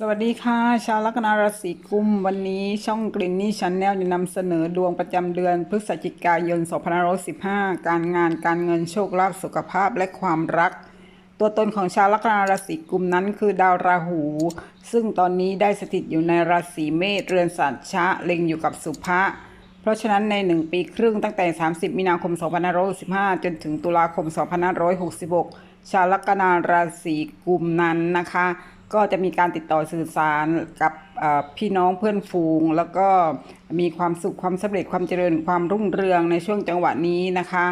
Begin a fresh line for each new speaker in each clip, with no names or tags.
สวัสดีค่ะ ชาวลัคนาราศีกุม วันนี้ช่องกลิ่นนี่ชันแนลจะนำเสนอดวงประจำเดือนพฤศจิกายน 2515 การงานการเงินโชคลาภสุขภาพและความรัก ตัวตนของชาวลัคนาราศีกุมนั้นคือดาวราหู ซึ่งตอนนี้ได้สถิตอยู่ในราศีเมษเรือนสัตชะเล็งอยู่กับสุภะเพราะฉะนั้นใน 1 ปีครึ่งตั้งแต่ 30 มีนาคม 2565 จนถึงตุลาคม 2566 ชาวลัคนาราศีกุมนั้นนะคะ ก็จะมีการติดต่อสื่อสารกับพี่น้องเพื่อนฝูง แล้วก็มีความสุขความสำเร็จความเจริญความรุ่งเรืองในช่วงจังหวะนี้นะคะ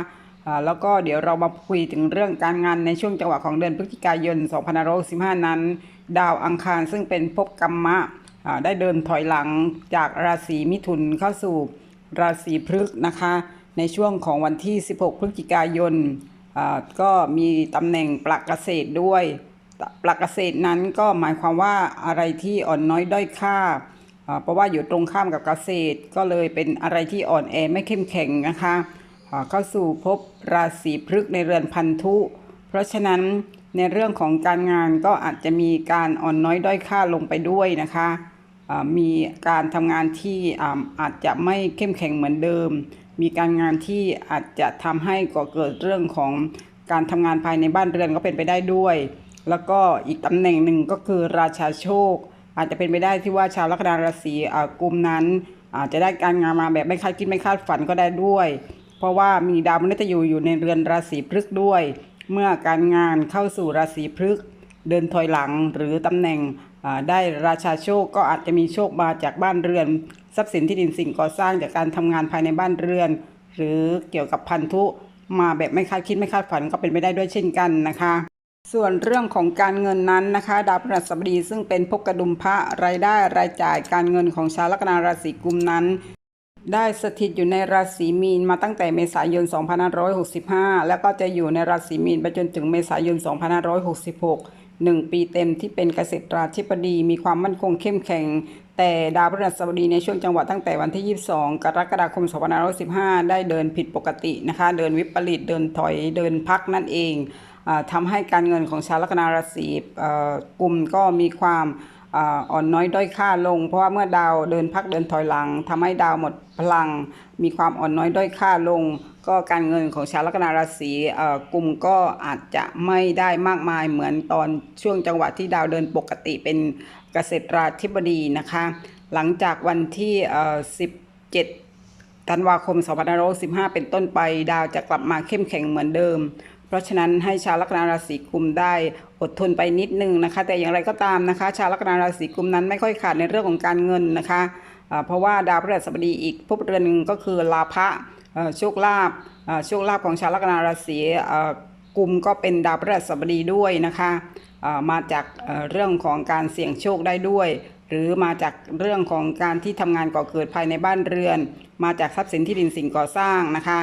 แล้วก็เดี๋ยวเรามาคุยถึงเรื่องการงานในช่วงจังหวะของเดือนพฤศจิกายน 2565 นั้น ดาวอังคารซึ่งเป็นภพกรรมะได้เดินถอยหลังจากราศีมิถุนเข้าสู่ราศีพฤษณ์นะคะ ในช่วงของวันที่ 16 พฤศจิกายนก็มีตำแหน่งปลักเกษตรด้วย ปลักเกษตรนั้นก็หมายความว่าอะไรที่อ่อนน้อยด้อยค่า เพราะว่าอยู่ตรงข้ามกับเกษตร ก็เลยเป็นอะไรที่อ่อนแอไม่เข้มแข็งนะคะเข้าสู่ภพราศีพฤกษ์ในเรือนพันธุ เพราะฉะนั้นในเรื่องของการงานก็อาจจะมีการอ่อนน้อยด้อยค่าลงไปด้วยนะคะมีการทำงานที่อาอาจจะไม่เข้มแข็งเหมือนเดิม มีการงานที่อาจจะทำให้ก่อเกิดเรื่องของการทำงานภายในบ้านเรือนก็เป็นไปได้ด้วย แล้วก็อีกตำแหน่งหนึ่งก็คือราชาโชค อาจจะเป็นไปได้ที่ว่าชาวลัคนาราศีอ่ากลุ่มนั้น อาจจะได้การงานมาแบบไม่คาดคิดไม่คาดฝันก็ได้ด้วย เพราะว่ามีดาวมฤตยูอยู่ในเรือนราศีพฤกษ์ด้วย เมื่อการงานเข้าสู่ราศีพฤกษ์เดินถอยหลังหรือตำแหน่งได้ราชาโชคก็อาจจะมีโชคมาจากบ้านเรือน ทรัพย์สินที่ดินสิ่งก่อสร้างจากการทำงานภายในบ้านเรือน หรือเกี่ยวกับพันธุมาแบบไม่คาดคิดไม่คาดฝันก็เป็นไปได้ด้วยเช่นกันนะคะ ส่วนเรื่องของการเงินนั้นนะคะ ดาวพฤหัสบดีซึ่งเป็นภพกระดุมพระรายได้รายจ่ายการเงินของชาวลัคนาราศีกุมนั้น ได้สถิตอยู่ในราศีมีนมาตั้งแต่เมษายน 2565 แล้วก็จะอยู่ในราศีมีนไปจนถึงเมษายน 2566หนึ่งปีเต็มที่เป็นเกษตราธิบดี มีความมั่นคงเข้มแข็ง แต่ดาวพฤหัสบดีในช่วงจังหวะตั้งแต่วันที่ 22 กรกฎาคม 2515 ได้เดินผิดปกตินะคะ เดินวิปริตเดินถอยเดินพักนั่นเอง อาทำให้การเงินของชาวลัคนาราศีกลุ่มก็มีความอ่ออนน้อยด้อยค่าลง เพราะว่าเมื่อดาวเดินพักเดินถอยหลังทำให้ดาวหมดพลัง มีความอ่อนน้อยด้อยค่าลง ก็การเงินของชาวลัคนาราศีกลุ่มก็อาจจะไม่ได้มากมายเหมือนตอนช่วงจังหวะที่ดาวเดินปกติเป็นเกษตราธิบดีนะคะ หลังจากวันที่ 17 ธันวาคม 2515 เป็นต้นไป ดาวจะกลับมาเข้มแข็งเหมือนเดิม เพราะฉะนั้นให้ชาวลัคนาราศีกุมได้อดทนไปนิดนึงนะคะ แต่อย่างไรก็ตามนะคะ ชาวลัคนาราศีกุมนั้นไม่ค่อยขาดในเรื่องของการเงินนะคะเพราะว่าดาวพฤหัสบดีอีกภพเรือนหนึ่งก็คือลาภะโชคลาภโชคลาภของชาวลัคนาราศีกุมก็เป็นดาวพฤหัสบดีด้วยนะคะมาจากเรื่องของการเสี่ยงโชคได้ด้วย หรือมาจากเรื่องของการที่ทำงานก่อเกิดภายในบ้านเรือน มาจากทรัพย์สินที่ดินสิ่งก่อสร้างนะคะ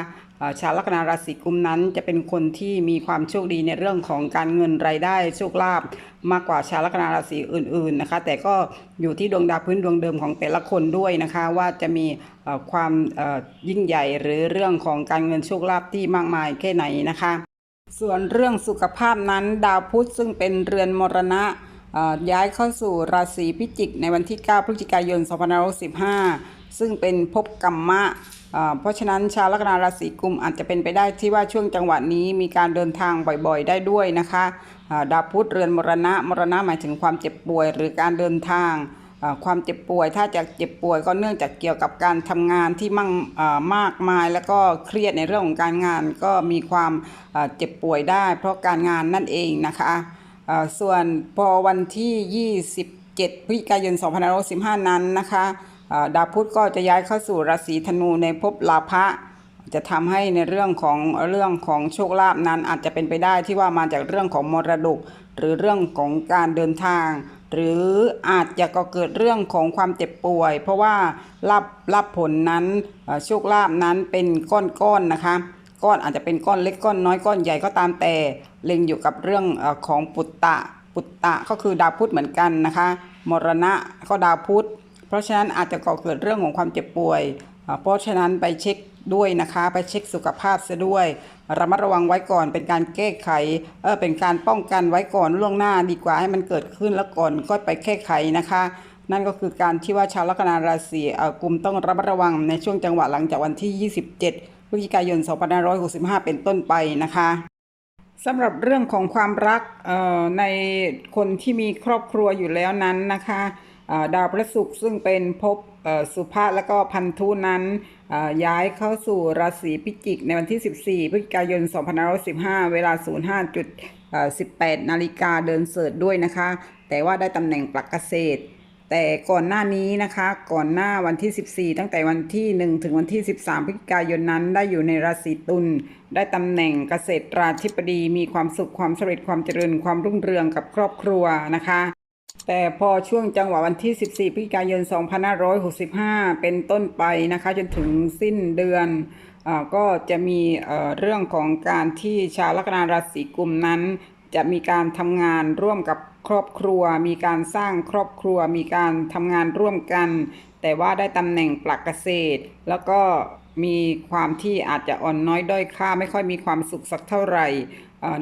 ชาวลัคนาราศีกุมนั้นจะเป็นคนที่มีความโชคดีในเรื่องของการเงินรายได้โชคลาภมากกว่าชาวลัคนาราศีอื่นๆนะคะ แต่ก็อยู่ที่ดวงดาวพื้นดวงเดิมของแต่ละคนด้วยนะคะ ว่าจะมีความยิ่งใหญ่หรือเรื่องของการเงินโชคลาภที่มากมายแค่ไหนนะคะ ส่วนเรื่องสุขภาพนั้นดาวพุธซึ่งเป็นเรือนมรณะย้ายเข้าสู่ราศีพิจิกในวันที่ 9 พฤศจิกายน 2515ซึ่งเป็นภพกรรมะ เพราะฉะนั้นชาวลัคนาราศีกุมอาจจะเป็นไปได้ที่ว่าช่วงจังหวะนี้มีการเดินทางบ่อยๆ ได้ด้วยนะคะดาวพุธเรือนมรณะมรณะหมายถึงความเจ็บป่วย หรือการเดินทางความเจ็บป่วยถ้าจะเจ็บป่วยก็เนื่องจากเกี่ยวกับการทำงานที่มั่งมากมาย แล้วก็เครียดในเรื่องของการงานก็มีความเจ็บป่วยได้ เพราะการงานนั่นเองนะคะส่วนพอวันที่ 27พฤศจิกายน2515 นั้นนะคะ ดาวพุธก็จะย้ายเข้าสู่ราศีธนูในภพลาภะจะทำให้ในเรื่องของเรื่องของโชคลาภนั้นอาจจะเป็นไปได้ที่ว่ามาจากเรื่องของมรดก หรือเรื่องของการเดินทาง หรืออาจจะก็เกิดเรื่องของความเจ็บป่วย เพราะว่ารับรับผลนั้นโชคลาภนั้นเป็นก้อนๆนะคะก้อนอาจจะเป็นก้อนเล็กก้อนน้อยก้อนใหญ่ก็ตามแต่เล็งอยู่กับเรื่องของปุตตะปุตตะก็คือดาวพุธเหมือนกันนะคะ มรณะก็ดาวพุธ ราะฉะนั้นอาจจะก่อเกิดเรื่องของความเจ็บป่วย เพราะฉะนั้นไปเช็คด้วยนะคะไปเช็คสุขภาพเสียด้วย ระมัดระวังไว้ก่อนเป็นการแก้ไขเออเป็นการป้องกันไว้ก่อนล่วงหน้าดีกว่าให้มันเกิดขึ้นแล้วก่อนก็ไปแก้ไขนะคะ นั่นก็คือการที่ว่าชาวลัคนาราศีเออกลุ่มต้องระมัดระวังในช่วงจังหวะหลังจากวันที่ 27พฤศจิกายน 2565 เป็นต้นไปนะคะสำหรับเรื่องของความรักเออในคนที่มีครอบครัวอยู่แล้วนั้นนะคะ ดาวพระศุกร์ซึ่งเป็นภพสุภาและก็พันธุนั้นย้ายเข้าสู่ราศีพิจิก ในวันที่ 14 พฤศจิกายน 2515 เวลา 05.18 นาฬิกาเดินเสิร์ชด้วยนะคะ แต่ว่าได้ตำแหน่งปลักเกษตร แต่ก่อนหน้านี้นะคะ ก่อนหน้าวันที่ 14 ตั้งแต่วันที่ 1 ถึงวันที่ 13 พฤศจิกายนนั้น ได้อยู่ในราศีตุล ได้ตำแหน่งเกษตราธิบดี มีความสุข ความสำเร็จ ความเจริญ ความรุ่งเรืองกับครอบครัวนะคะ แต่พอช่วงจังหวะวันที่ 14พฤศจิกายน 2565 เป็นต้นไปนะคะ จนถึงสิ้นเดือนอาก็จะมีเอ่อเรื่องของการที่ชาวลัคนาราศีกุมนั้น จะมีการทำงานร่วมกับครอบครัว มีการสร้างครอบครัว มีการทำงานร่วมกัน แต่ว่าได้ตำแหน่งปลักเกษตร แล้วก็ มีความที่อาจจะอ่อนน้อยด้อยค่า ไม่ค่อยมีความสุขสักเท่าไหร่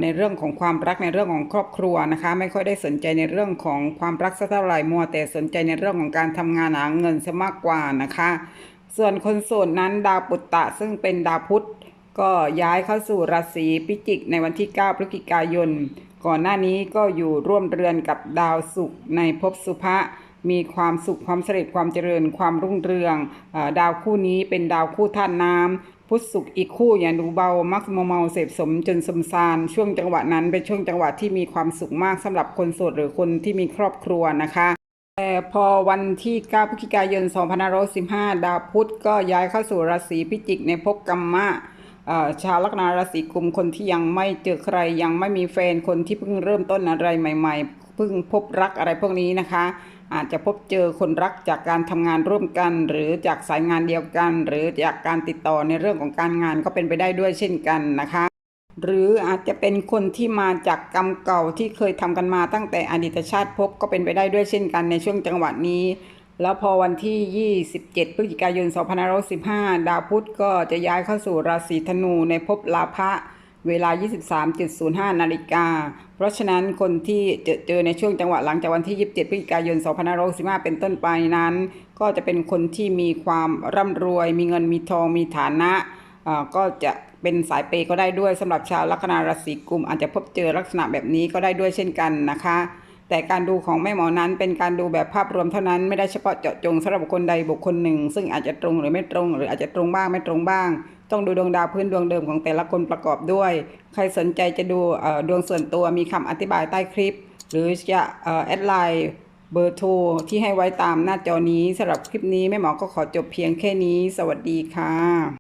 ในเรื่องของความรักในเรื่องของครอบครัวนะคะ ไม่ค่อยได้สนใจในเรื่องของความรักสักเท่าไหร่มัวแต่สนใจในเรื่องของการทำงานหาเงินซะมากกว่านะคะ ส่วนคนโสดนั้นดาวปุตตะซึ่งเป็นดาวพุธก็ย้ายเข้าสู่ราศีพิจิกในวันที่ 9 พฤศจิกายน ก่อนหน้านี้ก็อยู่ร่วมเรือนกับดาวศุกร์ในภพสุภะ มีความสุขความสำเร็จความเจริญความรุ่งเรืองอดาวคู่นี้เป็นดาวคู่ธาตุน้ำพุทธศุกร์อีกคู่อย่าดูเบา มักมัวเมาเสพสมจนสมซานช่วงจังหวะนั้นเป็นช่วงจังหวะที่มีความสุขมากสำหรับคนโสดหรือคนที่มีครอบครัวนะคะแต่พอวันที่ 9 พฤศจิกายน 2515 ดาวพุธก็ย้ายเข้าสู่ราศีพิจิกในภพกัมมะชาวลัคนาราศีกุมคนที่ยังไม่เจอใครยังไม่มีแฟนคนที่เพิ่งเริ่มต้นอะไรใหม่ ๆ เพิ่งพบรักอะไรพวกนี้นะคะ อาจจะพบเจอคนรักจากการทำงานร่วมกัน หรือจากสายงานเดียวกัน หรือจากการติดต่อในเรื่องของการงานก็เป็นไปได้ด้วยเช่นกันนะคะ หรืออาจจะเป็นคนที่มาจากกรรมเก่าที่เคยทำกันมาตั้งแต่อดีตชาติภพก็เป็นไปได้ด้วยเช่นกันในช่วงจังหวะนี้แล้วพอวันที่ 27 พฤศจิกายน 2515 ดาวพุธก็จะย้ายเข้าสู่ราศีธนูในภพลาภะ เวลา 23.05 นาฬิกา เพราะฉะนั้นคนที่เจอเจอในช่วงจังหวะหลังจากวันที่ 27 พฤศจิกายน 2515เป็นต้นไปนั้น ก็จะเป็นคนที่มีความร่ำรวย มีเงิน มีทอง มีฐานะอ่าก็จะเป็นสายเปย์ก็ได้ด้วยสำหรับชาวลัคนาราศีกุมอาจจะพบเจอลักษณะแบบนี้ก็ได้ด้วยเช่นกันนะคะ แต่การดูของแม่หมอนั้นเป็นการดูแบบภาพรวมเท่านั้นไม่ได้เฉพาะเจาะจงสำหรับบุคคลใดบุคคลหนึ่ง ซึ่งอาจจะตรงหรือไม่ตรง หรืออาจจะตรงบ้างไม่ตรงบ้าง ต้องดูดวงดาวพื้นดวงเดิมของแต่ละคนประกอบด้วย ใครสนใจจะดูดวงส่วนตัวมีคำอธิบายใต้คลิป หรือจะแอดไลน์เบอร์โทรที่ให้ไว้ตามหน้าจอนี้สำหรับคลิปนี้แม่หมอก็ขอจบเพียงแค่นี้ สวัสดีค่ะ